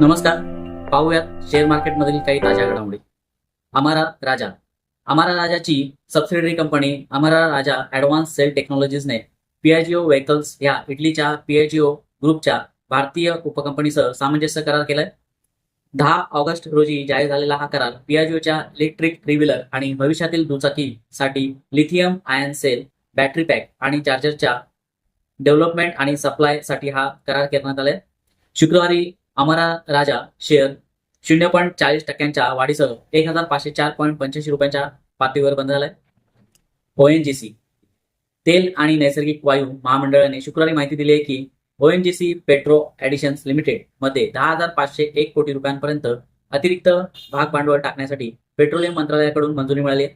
नमस्कार. पाहूयात शेअर मार्केटमधील काही ताज्या घडामोडी. अमारा राजा. अमारा राजाची subsidiary company Amara Raja advance cell टेक्नॉलॉजीजने पीआयजीओ vehicles या इटलीच्या पीआयजीओ ग्रुपच्या भारतीय उपकंपनीसह सामंजस्य करार केलाय. दहा ऑगस्ट रोजी जाहीर झालेला हा करार पीआयजीओच्या इलेक्ट्रिक थ्री व्हीलर आणि भविष्यातील दुचाकीसाठी lithium ion cell battery pack आणि चार्जरच्या डेव्हलपमेंट आणि सप्लायसाठी हा करार करण्यात आलाय. शुक्रवारी अमरा राजा शेअर शून्य पॉईंट चाळीस टक्क्यांच्या वाढीसह एक हजार पाचशे चार पॉईंट पंच्याऐंशी रुपयांच्या पातळीवर बंद झालाय. ओएनजीसी तेल आणि नैसर्गिक वायू महामंडळाने शुक्रवारी माहिती दिली आहे की ओएनजीसी पेट्रो ॲडिशन्स लिमिटेडमध्ये दहा हजार पाचशे एक कोटी रुपयांपर्यंत अतिरिक्त भाग भांडवल टाकण्यासाठी पेट्रोलियम मंत्रालयाकडून मंजुरी मिळाली आहे.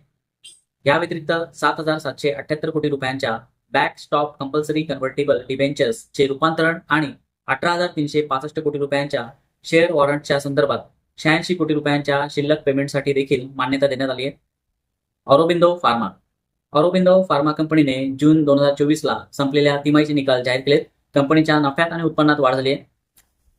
या व्यतिरिक्त सात हजार सातशे अठ्याहत्तर कोटी रुपयांच्या बॅक स्टॉप कंपल्सरी कन्व्हर्टेबल डिबेंचर्सचे रूपांतरण आणि अठरा हजार तीनशे पासष्ट कोटी रुपयांच्या शेअर वॉरंटच्या संदर्भात शहाऐंशी कोटी रुपयांच्या शिल्लक पेमेंटसाठी देखील मान्यता देण्यात आली आहे. ऑरोबिंदो फार्मा. ऑरोबिंदो फार्मा कंपनीने जून दोन हजार चोवीसला संपलेल्या तिमाहीचे निकाल जाहीर केलेत. कंपनीच्या नफ्यात आणि उत्पन्नात वाढ झाली आहे.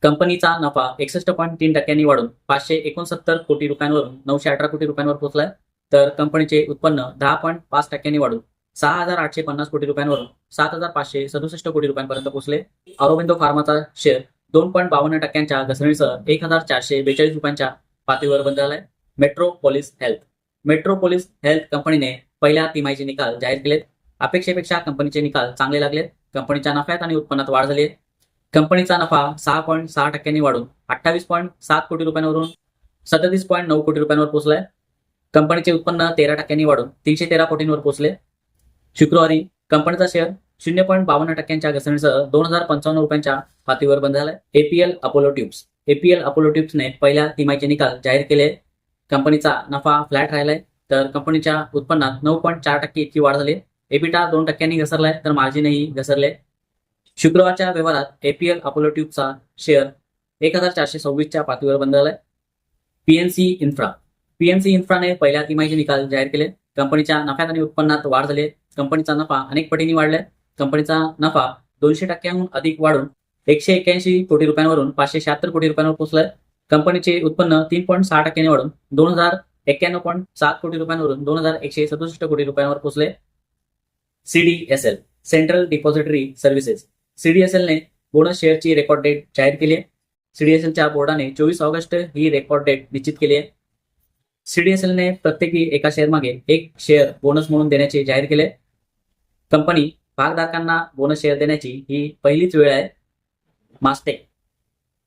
कंपनीचा नफा एकसष्ट पॉईंट तीन टक्क्यांनी वाढून पाचशे एकोणसत्तर कोटी रुपयांवरून नऊशे अठरा कोटी रुपयांवर पोहोचलाय. तर कंपनीचे उत्पन्न दहा पॉईंट पाच टक्क्यांनी वाढून सहा हजार आठशे पन्नास कोटी रुपयांवरून सात हजार पाचशे सदुसष्ट कोटी रुपयांपर्यंत पोहोचले अरोबिंदो फार्माचा शेअर दोन पॉईंट बावन्न टक्क्यांच्या घसरणीसह एक हजार चारशे बेचाळीस रुपयांच्या पातळीवर बंद झालाय. मेट्रोपोलिस हेल्थ मेट्रोपोलिस हेल्थ कंपनीने पहिल्या तिमाहीचे निकाल जाहीर केलेत. अपेक्षेपेक्षा कंपनीचे निकाल चांगले लागलेत. कंपनीच्या नफ्यात आणि उत्पन्नात वाढ झाली आहे कंपनीचा नफा सहा पॉईंट सहा टक्क्यांनी वाढून अठ्ठावीस पॉईंट सात कोटी रुपयांवरून सदतीस पॉईंट नऊ कोटी रुपयांवर पोहोचलाय कंपनीचे उत्पन्न तेरा टक्क्यांनी वाढून तीनशे तेरा कोटींवर पोहोचले शुक्रवारी कंपनीचा शेअर शून्य पॉईंट बावन्न टक्क्यांच्या घसरणीसह दोन हजार पंचावन्न रुपयांच्या पातळीवर बंद झालाय. APL Apollo Tubes APL Apollo ट्यूब्सने पहिल्या तिमाहीचे निकाल जाहीर केले. कंपनीचा नफा फ्लॅट राहिलाय. तर कंपनीच्या उत्पन्नात नऊ पॉईंट चार टक्के इतकी वाढ झाली. एपिटा दोन टक्क्यांनी घसरलाय तर मार्जिनही घसरले. शुक्रवारच्या व्यवहारात एपीएल अपोलो ट्यूबचा शेअर एक हजार चारशे सव्वीसच्या पातळीवर बंद झालाय. पीएनसी इन्फ्रा पीएनसी इन्फ्राने पहिल्या तिमाहीचे निकाल जाहीर केले. कंपनीच्या नफ्यात आणि उत्पन्नात वाढ झाली कंपनीचा नफा अनेक पटींनी वाढलाय. कंपनीचा नफा दोनशे टक्क्यांहून अधिक वाढून एकशे एक्याऐंशी कोटी रुपयांवरून पाचशे शहात्तर कोटी रुपयांवर पोहोचलाय. कंपनीचे उत्पन्न तीन पॉईंट सहा टक्क्यांनी वाढून दोन हजार एक्क्याण्णव पॉईंट सात कोटी रुपयांवरून दोन हजार एकशे सदुसष्ट कोटी रुपयांवर पोहोचले. सीडीएसएल सेंट्रल डिपॉझिटरी सर्व्हिसेस सीडीएसएलने बोनस शेअरची रेकॉर्ड डेट जाहीर केली आहे. सीडीएसएलच्या बोर्डाने चोवीस ऑगस्ट ही रेकॉर्ड डेट निश्चित केली आहे. सीडीएसएलने प्रत्येकी एका शेअर मागे एक शेअर बोनस म्हणून देण्याचे जाहीर केले. कंपनी भागधारकांना बोनस शेअर देण्याची ही पहिलीच वेळ आहे. मास्टेक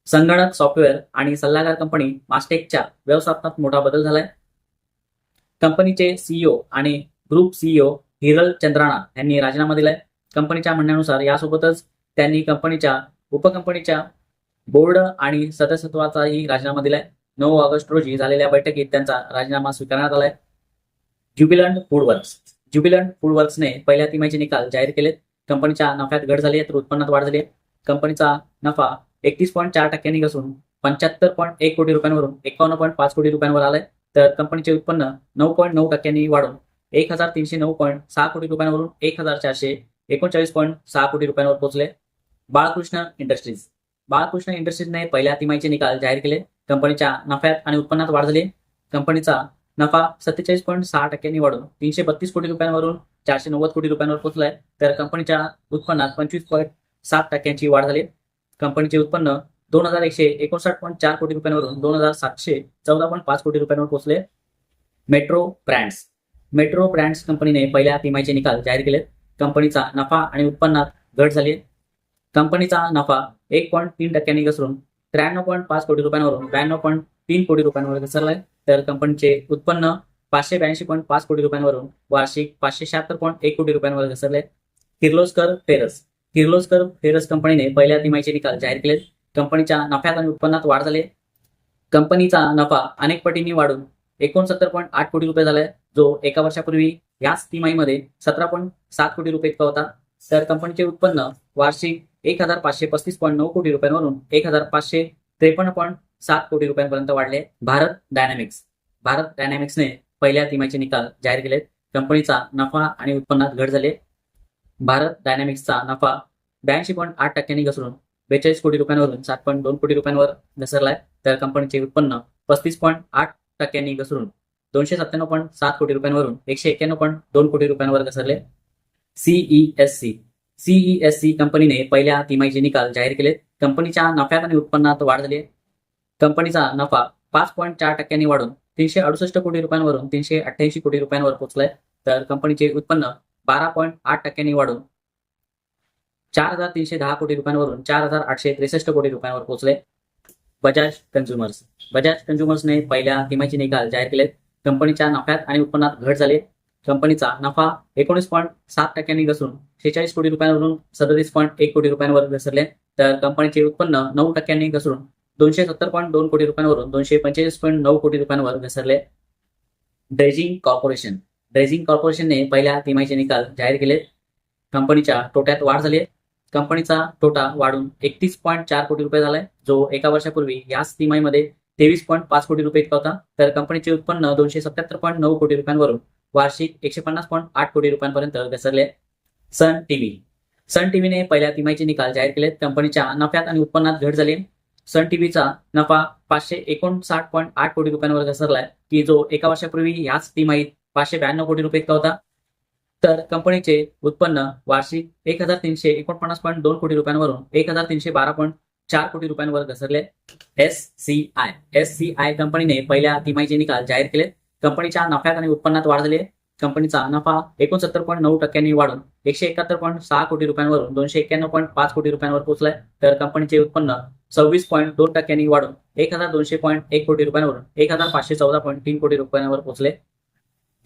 संगणक सॉफ्टवेअर आणि सल्लागार कंपनी मास्टेकच्या व्यवस्थापनात मोठा बदल झालाय. कंपनीचे सीईओ आणि ग्रुप सीईओ हिरल चंद्राणा यांनी राजीनामा दिलाय. कंपनीच्या म्हणण्यानुसार यासोबतच त्यांनी कंपनीच्या उपकंपनीच्या बोर्ड आणि सदस्यत्वाचाही राजीनामा दिलाय. नऊ ऑगस्ट रोजी झालेल्या बैठकीत त्यांचा राजीनामा स्वीकारण्यात आलाय. ज्युबिलंट फूडवर्क्स. ज्युबिलंट फूडवर्क्सने पहिल्या तिमाहीचे निकाल जाहीर केलेत. कंपनीच्या नफ्यात घट झाली आहे तर उत्पन्नात वाढ झाली आहे. कंपनीचा नफा एकतीस पॉईंट चार टक्क्यांनी घसून पंच्याहत्तर पॉईंट एक कोटी रुपयांवरून एकावन्न पॉईंट पाच कोटी रुपयांवर आलाय. तर कंपनीचे उत्पन्न नऊ पॉईंट नऊ टक्क्यांनी वाढून एक हजार तीनशे नऊ पॉईंट सहा कोटी रुपयांवरून एक हजार चारशे एकोणचाळीस पॉईंट सहा कोटी रुपयांवर पोहोचले. बाळकृष्ण इंडस्ट्रीज. बाळकृष्ण इंडस्ट्रीजने पहिल्या तिमाहीचे निकाल जाहीर केले. कंपनीच्या नफ्यात आणि उत्पन्नात वाढ झाली. कंपनीचा नफा सत्तेचाळीस पॉईंट सहा टक्क्यांनी वाढून तीनशे बत्तीस कोटी रुपयांवरून चारशे नव्वद कोटी रुपयांवर पोहोचलाय. तर कंपनीच्या उत्पन्नात पंचवीस पॉईंट सात टक्क्यांची वाढ झाली. कंपनीचे उत्पन्न दोन हजार एकशे एकोणसाठ पॉईंट चार कोटी रुपयांवरून दोन हजार सातशे चौदा पॉईंट पाच कोटी रुपयांवर पोहोचले. Metro brands. मेट्रो ब्रँड्स कंपनीने पहिल्या तिमाहीचे निकाल जाहीर केले कंपनीचा नफा आणि उत्पन्नात घट झाली. कंपनीचा नफा एक पॉईंट तीन टक्क्यांनी घसरून त्र्याण्णव पॉईंट पाच कोटी रुपयांवरून ब्याण्णव पॉईंट तीन कोटी रुपयांवर घसरलाय. तर कंपनीचे उत्पन्न पाचशे ब्याऐंशी पॉईंट पाच कोटी रुपयांवरून वार्षिक पाचशे शहात्तर पॉईंट एक कोटी रुपयांवर घसरले किर्लोस्कर फेरस. किर्लोस्कर फेरस कंपनीने पहिल्या तिमाहीचे निकाल जाहीर केले कंपनीच्या नफ्यात आणि उत्पन्नात वाढ झाली. कंपनीचा नफा अनेक पटींनी वाढून एकोणसत्तर पॉईंट आठ कोटी रुपये झालाय जो एका वर्षापूर्वी याच तिमाहीमध्ये सतरा पॉईंट सात कोटी रुपये इतका होता. तर कंपनीचे उत्पन्न वार्षिक एक हजार पाचशे पस्तीस पॉईंट नऊ कोटी रुपयांवरून एक हजार पाचशे त्रेपन्न पॉईंट सात कोटी रुपयांपर्यंत वाढले भारत डायनॅमिक्स भारत डायनॅमिक्सने पहिल्या तिमाचे निकाल जाहीर केलेत. कंपनीचा नफा आणि उत्पन्नात घट झाले भारत डायनॅमिक्सचा नफा ब्याऐंशी पॉईंट आठ टक्क्यांनी घसरून बेचाळीस कोटी रुपयांवरून सात पॉईंट दोन कोटी रुपयांवर घसरलाय. तर कंपनीचे उत्पन्न पस्तीस पॉईंट आठ टक्क्यांनी घसरून दोनशे सत्त्याण्णव पॉईंट सात कोटी रुपयांवरून एकशे एक्क्याण्णव पॉईंट दोन कोटी रुपयांवर घसरले. सीईएससी सीईएससी कंपनीने पहिल्या तिमाहीचे निकाल जाहीर केले. कंपनीच्या नफ्यात आणि उत्पन्नात वाढ झाली आहे. कंपनीचा नफा पाच पॉईंट चार टक्क्यांनी वाढून तीनशे अडुसष्ट कोटी रुपयांवरून तीनशे अठ्ठ्याऐंशी कोटी रुपयांवर पोहोचलाय. तर कंपनीचे उत्पन्न बारा पॉईंट आठ टक्क्यांनी वाढून चार हजार तीनशे दहा कोटी रुपयांवरून चार हजार आठशे त्रेसष्ट कोटी रुपयांवर पोहोचले. बजाज कन्झ्युमर्स बजाज कन्झ्युमर्सने पहिल्या तिमाहीचे निकाल जाहीर केलेत. कंपनीच्या नफ्यात आणि उत्पन्नात घट झाली कंपनीचा नफा एकोणीस पॉईंट सात टक्क्यांनी घसरून शेहेचाळीस कोटी रुपयांवरून सदतीस पॉईंट एक कोटी रुपयांवर घसरले. तर कंपनीचे उत्पन्न नऊ टक्क्यांनी घसरून दोनशे सत्तर पॉईंट दोन कोटी रुपयांवरून दोनशे पंचेचाळीस पॉईंट नऊ कोटी रुपयांवर घसरले. ड्रेजिंग कॉर्पोरेशन ड्रेजिंग कॉर्पोरेशनने पहिल्या तिमाहीचे निकाल जाहीर केले. कंपनीच्या तोट्यात वाढ झाली आहे. कंपनीचा तोटा वाढून एकतीस पॉईंट चार कोटी रुपये झालाय जो एका वर्षापूर्वी याच तिमाहीमध्ये तेवीस पॉईंट पाच कोटी रुपये इतका होता. तर कंपनीचे उत्पन्न दोनशे सत्याहत्तर पॉईंट नऊ कोटी रुपयांवरून वार्षिक एकशे पन्नास पॉईंट आठ कोटी रुपयांपर्यंत घसरले सन टीव्ही. सन टीव्हीने पहिल्या तिमाहीचे निकाल जाहीर केले कंपनीच्या नफ्यात आणि उत्पन्नात घट झाली. सन टीव्हीचा नफा पाचशे एकोणसाठ पॉईंट आठ कोटी रुपयांवर घसरलाय की जो एका वर्षापूर्वी याच तिमाहीत पाचशे ब्याण्णव कोटी रुपये इतका होता. तर कंपनीचे उत्पन्न वार्षिक एक हजार तीनशे एकोणपन्नास पॉईंट दोन कोटी रुपयांवरून एक हजार तीनशे बारा पॉईंट चार कोटी रुपयांवर घसरले. S C I. S C I कंपनीने पहिल्या तिमाहीचे निकाल जाहीर केले कंपनीच्या नफ्यात आणि उत्पन्नात वाढ झाली आहे. कंपनीचा नफा एकोणसत्तर पॉईंट नऊ टक्क्यांनी वाढून एकशे एकाहत्तर पॉईंट सहा कोटी रुपयांवरून दोनशे एक्क्याण्णव पॉईंट पाच कोटी रुपयांवर पोहोचलाय तर कंपनीचे उत्पन्न सव्वीस पॉईंट दोन टक्क्यांनी वाढून एक हजार दोनशे पॉईंट एक कोटी रुपयांवरून एक हजार पाचशे चौदा पॉईंट तीन कोटी रुपयांवर पोहोचले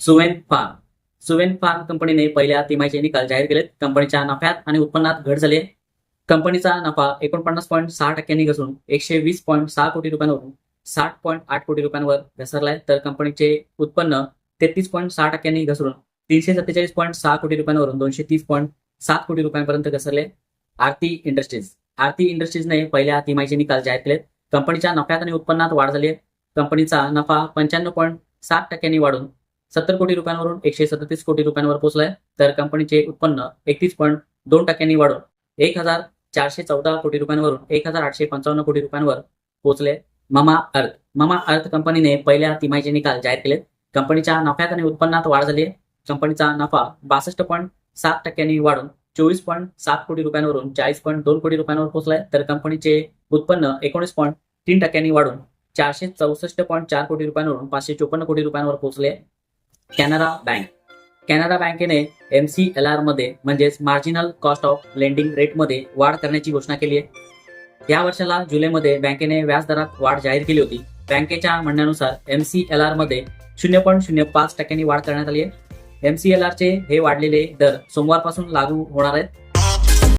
सुवेन फार्म सुवेन फार्म कंपनीने पहिल्या तिमाहीचे निकाल जाहीर केलेत कंपनीच्या नफ्यात आणि उत्पन्नात घट झाली आहे. कंपनीचा नफा एकोणपन्नास पॉईंट सहा टक्क्यांनी घसरून एकशे वीस पॉईंट सहा कोटी रुपयांवरून साठ पॉईंट आठ कोटी रुपयांवर घसरलाय. तर कंपनीचे उत्पन्न तेहतीस पॉईंट सहा टक्क्यांनी घसरून तीनशे सत्तेचाळीस पॉईंट सहा कोटी रुपयांवरून दोनशे तीस पॉईंट सात कोटी रुपयांपर्यंत घसरले आरती इंडस्ट्रीज. आरती इंडस्ट्रीजने पहिल्या तिमाहीचे निकाल जाहीर केलेत. कंपनीच्या नफ्यात आणि उत्पन्नात वाढ झाली आहे. कंपनीचा नफा पंच्याण्णव पॉईंट सात टक्क्यांनी वाढून सत्तर कोटी रुपयांवरून एकशे सदतीस कोटी रुपयांवर पोहोचलाय. तर कंपनीचे उत्पन्न एकतीस पॉईंट दोन टक्क्यांनी वाढून एक हजार चारशे चौदा कोटी रुपयांवरून एक हजार आठशे पंचावन्न कोटी रुपयांवर पोहोचले. ममा अर्थ. ममा अर्थ कंपनीने पहिल्या तिमाहीचे निकाल जाहीर केलेत. कंपनीच्या नफ्यात आणि उत्पन्नात वाढ झाली आहे. कंपनीचा नफा बासष्ट पॉईंट सात टक्क्यांनी वाढून चोवीस पॉईंट सात कोटी रुपयांवरून चाळीस पॉईंट दोन कोटी रुपयांवर पोहोचलाय. तर कंपनीचे उत्पन्न एकोणीस पॉईंट तीन टक्क्यांनी वाढून चारशे चौसष्ट पॉईंट चार कोटी रुपयांवरून पाचशे चोपन्न कोटी रुपयांवर पोहोचले. कॅनरा बँक. कॅनरा बँकेने एम सी एल आरमध्ये म्हणजेच मार्जिनल कॉस्ट ऑफ लेंडिंग रेटमध्ये वाढ करण्याची घोषणा केली आहे. या वर्षाला जुलैमध्ये बँकेने व्याजदरात वाढ जाहीर केली होती. बँकेच्या म्हणण्यानुसार एम सी एल आरमध्ये शून्य पॉईंट शून्य पाच टक्क्यांनी वाढ करण्यात आली आहे. एम सी एल आरचे हे वाढलेले दर सोमवारपासून लागू होणार आहेत.